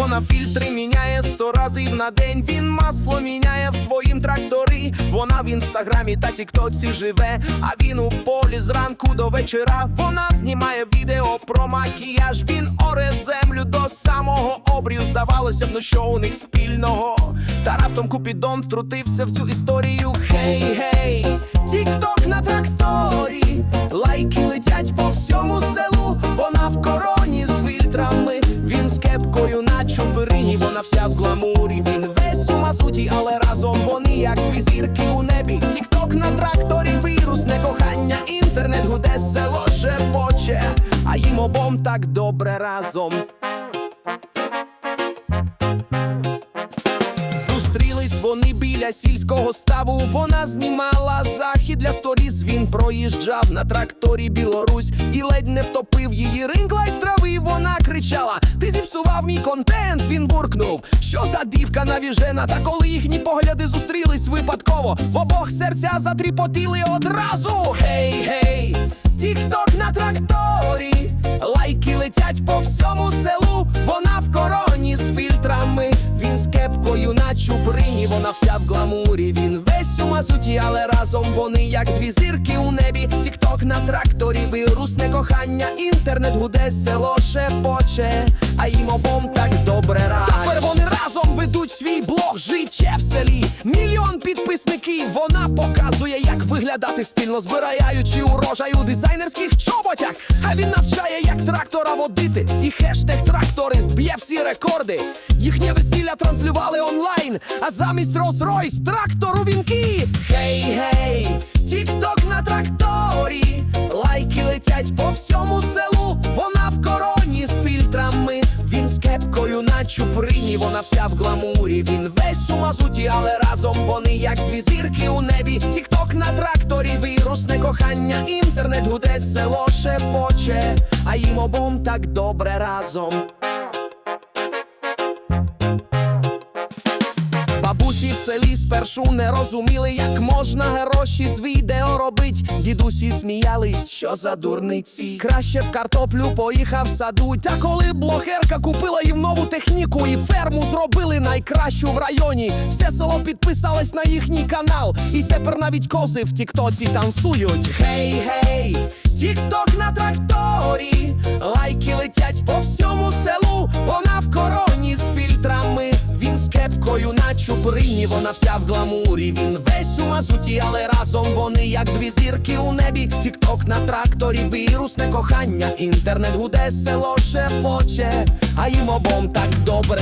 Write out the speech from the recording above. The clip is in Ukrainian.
Вона фільтри міняє сто разів на день. Він масло міняє в своїм тракторі. Вона в інстаграмі та тіктоці живе. А він у полі зранку до вечора. Вона знімає відео про макіяж. Він оре землю до самого обрію. Здавалося б, ну що у них спільного. Та раптом Купідон втрутився в цю історію. Хей, гей, тікток на тракторі. Лайки летять по всьому селу. Вона вся в гламурі. Він весь у мазуті, але разом вони як дві зірки у небі. Тікток на тракторі, вірус, не кохання. Інтернет гуде, село шепоче, а їм обом так добре разом. Зустрілись вони біля сільського ставу. Вона знімала захід для сторіс. Він проїжджав на тракторі Білорусь і ледь не втопив її. Вона зіпсував мій контент. Він буркнув, що за дівка навіжена. Та коли їхні погляди зустрілись випадково, в обох серця затріпотіли одразу. Гей, гей, тікток на тракторі, лайки летять по всьому селу. Вона в короні з фільтрами. Він з кепкою на чуприні, вона вся в гламурі. Він мазуті, але разом вони як дві зірки у небі. Тікток на тракторі, вирусне кохання. Інтернет гуде, село шепоче, а їм обом так добре разом. Тепер вони разом ведуть свій блог життя в селі. Мільйон підписників. Вона показує, як виглядати спільно, збираючи урожай у дизайнерських чоботях. А він трактора водити. І хештег тракторист б'є всі рекорди. Їхнє весілля транслювали онлайн, а замість Rolls-Royce трактору вінки. Гей, гей, тікток на тракторі, лайки летять по всьому селу. Вона в короні з фільтрами. Він з кепкою на чуприні, вона вся в гламурі. Він весь у мазуті, але разом вони як дві зірки у небі. На тракторі, вірусне кохання. Інтернет гуде, село шепоче, а їм обом так добре разом. Бабусі в селі спершу не розуміли, як можна гроші з відео робить. Дідусі сміялись, що за дурниці. Краще б картоплю поїхав садуть. Та коли блогерка купила їм нову техніку і ферму зробили найкращу в районі. Все село підписалось на їхній канал. І тепер навіть кози в тіктоці танцюють. Гей, гей, тікток на тракторі. Лайки летять по всьому селу. Вона в фільтрами. Він на чуприні, вона вся в гламурі. Він весь у мазуті, але разом вони як дві зірки у небі. Тікток на тракторі, вірусне кохання. Інтернет гуде, село шепоче, а їм обом так добре.